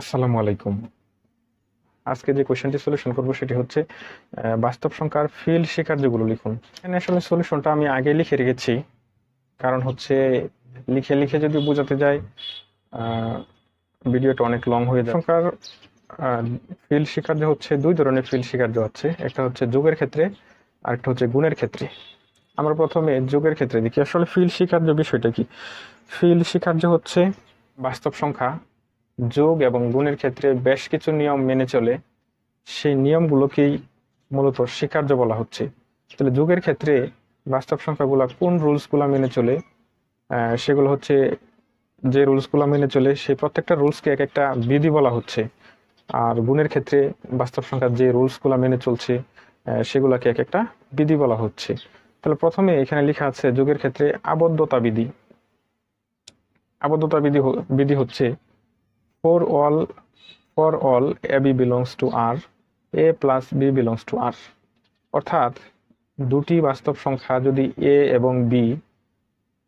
আসসালামু আলাইকুম। আজকে যে কোয়েশ্চেনটি সলিউশন করব সেটি হচ্ছে বাস্তব সংখ্যার ফিল্ড যেগুলো লিখুন। এখানে আসলে সলিউশনটা আমি আগে লিখে রেখেছি। কারণ হচ্ছে, লিখে লিখে যদি বোঝাতে যাই ভিডিওটা অনেক লং হয়ে যায়। সংখ্যার ফিল্ড স্বীকার্য হচ্ছে, দুই ধরনের ফিল্ড স্বীকার্য হচ্ছে, একটা হচ্ছে যোগের ক্ষেত্রে, আর একটা হচ্ছে গুণের ক্ষেত্রে। আমরা প্রথমে যোগের ক্ষেত্রে দেখি। আসলে ফিল্ড স্বীকার্য বিষয়টা কি? ফিল্ড স্বীকার্য হচ্ছে, বাস্তব সংখ্যা যোগ এবং গুণের ক্ষেত্রে বেশ কিছু নিয়ম মেনে চলে। সেই নিয়মগুলোকেই মূলত স্বীকার্য বলা হচ্ছে। তাহলে যোগের ক্ষেত্রে বাস্তব সংখ্যাগুলো কোন রুলসগুলো মেনে চলে? সেগুলো হচ্ছে যে রুলসগুলো মেনে চলে, সেই প্রত্যেকটা রুলসকে এক একটা বিধি বলা হচ্ছে। আর গুণের ক্ষেত্রে বাস্তব সংখ্যার যে রুলসগুলো মেনে চলছে সেগুলোকে এক একটা বিধি বলা হচ্ছে। তাহলে প্রথমে এখানে লেখা আছে যোগের ক্ষেত্রে আবদ্ধতা বিধি। আবদ্ধতা বিধি বিধি হচ্ছে for all for all ab belongs to r, a plus b belongs to r. অর্থাৎ দুটি বাস্তব সংখ্যা যদি a এবং b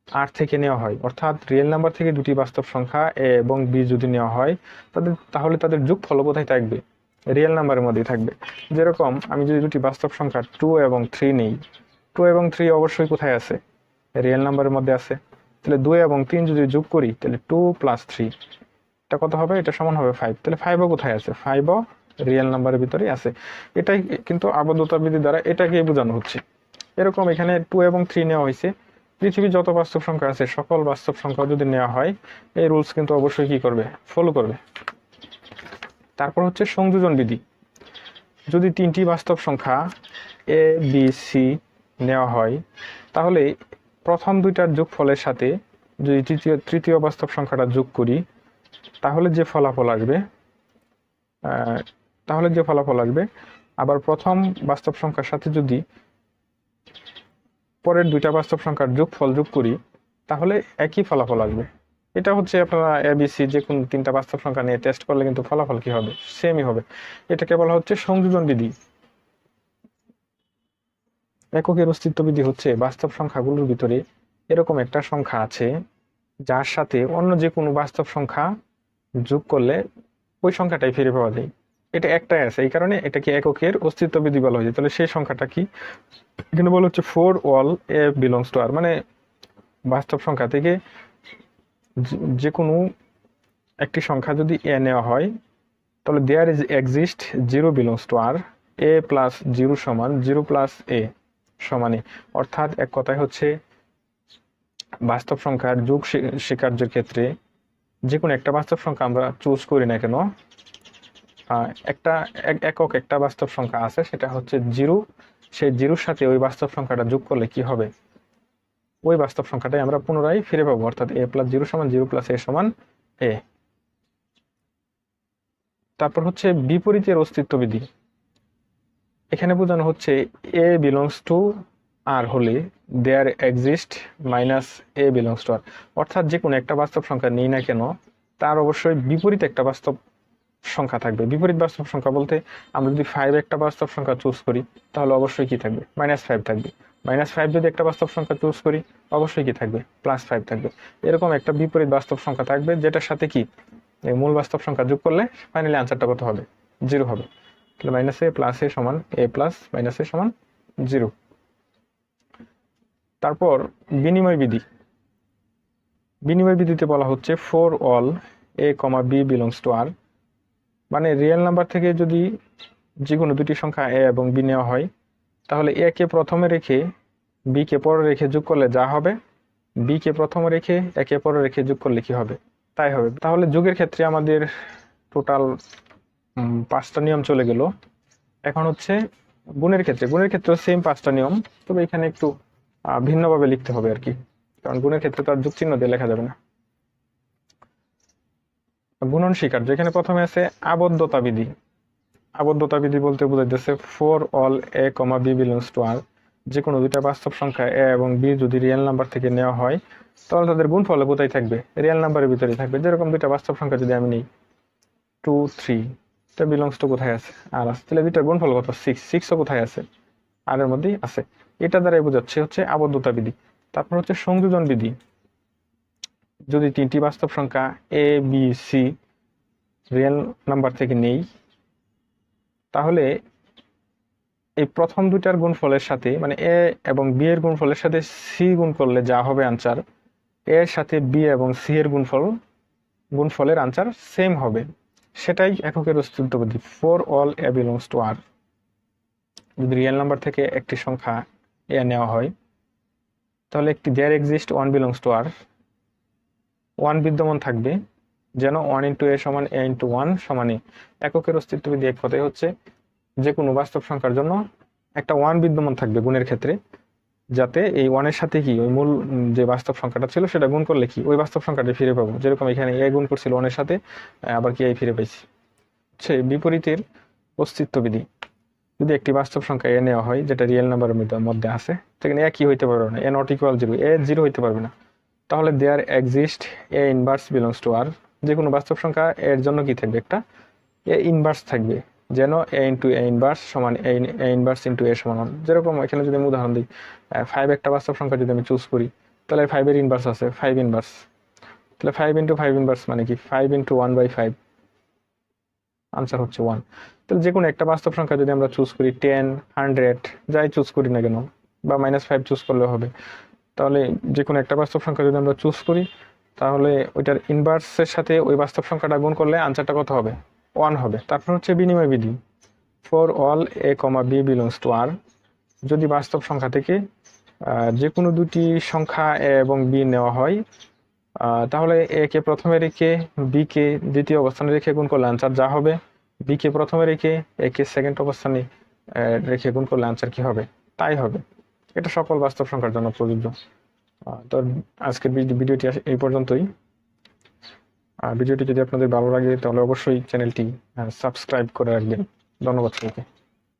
r থেকে নেওয়া হয়, অর্থাৎ রিয়েল নাম্বার থেকে দুটি বাস্তব সংখ্যা a এবং b যদি নেওয়া হয়, তাদের, তাহলে তাদের যোগফল কোথায় থাকবে? রিয়েল নাম্বারের মধ্যেই থাকবে। যেরকম আমি যদি দুটি বাস্তব সংখ্যা টু এবং থ্রি নেই টু এবং থ্রি অবশ্যই কোথায় আছে? রিয়েল নাম্বারের মধ্যে আছে। তাহলে দুই এবং তিন যদি যোগ করি, তাহলে টু প্লাস থ্রি এটা কত হবে? এটা সমান হবে ফাইভ তাহলে ফাইভও কোথায় আছে? ফাইভও রিয়েল নাম্বারের ভিতরেই আছে। এটাই কিন্তু আবদ্ধতা বিধি দ্বারা এটাকে বোঝানো হচ্ছে। এরকম এখানে টু এবং থ্রি নেওয়া হয়েছে। পৃথিবীর যত বাস্তব সংখ্যা আছে, সকল বাস্তব সংখ্যা যদি নেওয়া হয়, এই রুলস কিন্তু অবশ্যই কি করবে? ফলো করবে। তারপর হচ্ছে সংযোজন বিধি। যদি তিনটি বাস্তব সংখ্যা এ বি সি নেওয়া হয়, তাহলে প্রথম দুইটার যোগফলের সাথে যদি তৃতীয় তৃতীয় বাস্তব সংখ্যাটা যোগ করি তাহলে যে ফলাফল আসবে তাহলে যে ফলাফল আসবে, আবার প্রথম বাস্তব সংখ্যার সাথে যদি পরের দুইটা বাস্তব সংখ্যার যোগফল যোগ করি, তাহলে একই ফলাফল আসবে। এটা হচ্ছে আপনারা এবিসি যে কোন তিনটা বাস্তব সংখ্যা নিয়ে টেস্ট করলে কিন্তু ফলাফল কি হবে? সেমই হবে। এটাকে বলা হচ্ছে সংযোজন বিধি। এককের অস্তিত্ব বিধি হচ্ছে বাস্তব সংখ্যাগুলোর ভিতরে এরকম একটা সংখ্যা আছে, যার সাথে অন্য যে কোনো বাস্তব সংখ্যা যোগ করলে ওই সংখ্যাটাই ফিরে পাওয়া যায়। এটা একটাই আছে, এই কারণে এটাকে এককের অস্তিত্ব বিধি বলা হয়েছে তাহলে সেই সংখ্যাটা কি? এখানে বলা হচ্ছে for all a belongs to R মানে বাস্তব সংখ্যা থেকে যে- কোনো একটি সংখ্যা যদি এ নেওয়া হয়, তাহলে there is exist zero belongs to R a plus zero সমান জিরো প্লাস এ সমানে অর্থাৎ এক কথায় হচ্ছে বাস্তব সংখ্যার যোগ স্বীকার্যের ক্ষেত্রে যে কোনো একটা বাস্তব সংখ্যা আমরা চুজ করি না কেন একটা এক- একক একটা বাস্তব সংখ্যা আছে, সেটা হচ্ছে জিরো। সেই জিরোর সাথে ওই বাস্তব সংখ্যাটা যোগ করলে কি হবে? ওই বাস্তব সংখ্যাটাই আমরা পুনরায় ফিরে পাবো, অর্থাৎ এ প্লাস জিরো সমান জিরো প্লাস এ সমান এ তারপর হচ্ছে বিপরীতের অস্তিত্ববিধি। এখানে বোঝানো হচ্ছে এ বিলংস টু আর হলে there exist minus a belongs to R অর্থাৎ যে কোনো একটা বাস্তব সংখ্যা নিই না কেন, তার অবশ্যই বিপরীত একটা বাস্তব সংখ্যা থাকবে। বিপরীত বাস্তব সংখ্যা বলতে আমরা যদি ফাইভ একটা বাস্তব সংখ্যা চুজ করি, তাহলে অবশ্যই কি থাকবে? মাইনাস ফাইভ থাকবে। মাইনাস ফাইভ যদি একটা বাস্তব সংখ্যা চুজ করি, অবশ্যই কি থাকবে? প্লাস ফাইভ থাকবে। এরকম একটা বিপরীত বাস্তব সংখ্যা থাকবে, যেটার সাথে কি? মূল বাস্তব সংখ্যা যোগ করলে ফাইনালি আনসারটা কত হবে? জিরো হবে। তাহলে মাইনাস এ প্লাস এ সমান এ প্লাস মাইনাস এ সমান জিরো তারপর বিনিময় বিধি। বিনিময় বিধিতে বলা হচ্ছে for all, a comma b belongs to R. মানে রিয়েল নাম্বার থেকে যদি যে কোনো দুটি সংখ্যা এ এবং বি নেওয়া হয়, তাহলে এ কে প্রথমে রেখে বি কে পরে রেখে যোগ করলে যা হবে, বি কে প্রথমে রেখে একে পরে রেখে যোগ করলে কি হবে? তাই হবে। তাহলে যুগের ক্ষেত্রে আমাদের টোটাল পাঁচটা নিয়ম চলে গেল। এখন হচ্ছে গুণের ক্ষেত্রে। গুণের ক্ষেত্রে সেম পাঁচটা নিয়ম। তবে এখানে একটু ভিন্নভাবে লিখতে হবে আর কি। কারণ গুণের ক্ষেত্রে তো আর যুগ চিহ্ন দিয়ে লেখা যাবে না। গুণন স্বীকার্য এখানে প্রথমে আছে আবদ্ধতা বিধি। আবদ্ধতা বিধি বলতে বোঝাইতেছে for all a comma b belongs to R. যে কোনো দুইটা বাস্তব সংখ্যা এ এবং বি যদি রিয়েল নাম্বার থেকে নেওয়া হয়, তাহলে তাদের গুণফল কোথায় থাকবে? রিয়েল নাম্বারের ভিতরেই থাকবে। যেরকম দুইটা বাস্তব সংখ্যা যদি আমি নিই, টু, থ্রি এটা বিলংস টু কোথায় আছে? আর আছে, তাহলে দুইটার গুণফল কত? সিক্স, সিক্সও কোথায় আছে? আর এর মধ্যেই আছে। এটা দ্বারাই বোঝাচ্ছে হচ্ছে আবদ্ধতা বিধি। তারপর হচ্ছে সংযোজন বিধি। যদি তিনটি বাস্তব সংখ্যা a b c real number থেকে নেই, তাহলে এই প্রথম দুইটার গুণফলের সাথে মানে এ এবং বি এর গুণফলের সাথে সি গুণ করলে যা হবে আনসার এর সাথে বি এবং সি এর গুণফল, গুণফলের আনসার সেম হবে। সেটাই এককের অস্তিত্ববাদী for all a belongs to R যদি রিয়েল নাম্বার থেকে একটি সংখ্যা এ নেওয়া হয়, তাহলে একটি there exist one belongs to R one বিদ্যমান থাকবে যেন ওয়ান ইন্টু এ সমান এ ইন্টু ওয়ান সমানে এককের অস্তিত্ববিধি এক কথাই হচ্ছে, যে কোনো বাস্তব সংখ্যার জন্য একটা ওয়ান বিদ্যমান থাকবে গুণের ক্ষেত্রে, যাতে এই ওয়ানের সাথে কি, ওই মূল যে বাস্তব সংখ্যাটা ছিল সেটা গুণ করলে কি, ওই বাস্তব সংখ্যাটা ফিরে পাবো। যেরকম এখানে এ গুণ করছিল ওয়ানের সাথে আবার কি এই ফিরে পাইছি। হচ্ছে বিপরীতের অস্তিত্ববিধি। যদি একটি বাস্তব সংখ্যা এ নেওয়া হয়, যেটা রিয়েল নাম্বারের মধ্যে আছে, সেখানে এ কি হইতে পারবে না? A not equal zero a zero হইতে পারবে না। তাহলে there exist a inverse belongs to R যে কোনো বাস্তব সংখ্যা এর জন্য কি থাকবে একটা? এ ইনভার্স থাকবে। যেন এ ইন্টু এ ইনভার্স সমান এ ইনভার্স ইন্টু এ সমান one। যেরকম এখানে যদি আমি উদাহরণ দিই ফাইভ একটা বাস্তব সংখ্যা যদি আমি চুজ করি, তাহলে ফাইভের ইনভার্স আছে ফাইভ ইনভার্স তাহলে ফাইভ ইন্টু ফাইভ ইনভার্স মানে কি? Five into one by five answer হচ্ছে ওয়ান তাহলে যে কোনো একটা বাস্তব সংখ্যা যদি আমরা চুজ করি টেন হান্ড্রেড যাই চুজ করি না কেন, বা মাইনাস ফাইভ চুজ করলে হবে। তাহলে যে কোনো একটা বাস্তব সংখ্যা যদি আমরা চুজ করি, তাহলে ওইটার ইনভার্সের সাথে ওই বাস্তব সংখ্যাটা গুণ করলে আনসারটা কত হবে? ওয়ান হবে। তারপর হচ্ছে বিনিময় বিধি। For all a comma b belongs to R যদি বাস্তব সংখ্যা থেকে যে কোনো দুটি সংখ্যা এ এবং বি নেওয়া হয় তাহলে এ কে প্রথমে রেখে বি কে দ্বিতীয় অবস্থানে রেখে গুণ করলে আনসার যা হবে। বি কে প্রথমে রেখে এ কে সেকেন্ড অবস্থানে রেখে গুণ করলে আনসার কি হবে? তাই হবে। এটা সকল বাস্তব সংখ্যার জন্য প্রযোজ্য। তো আজকের ভিডিওটি এই পর্যন্তই। ভিডিওটি যদি আপনাদের ভালো লাগে, তাহলে অবশ্যই চ্যানেলটি সাবস্ক্রাইব করে রাখবেন। ধন্যবাদ সবাইকে।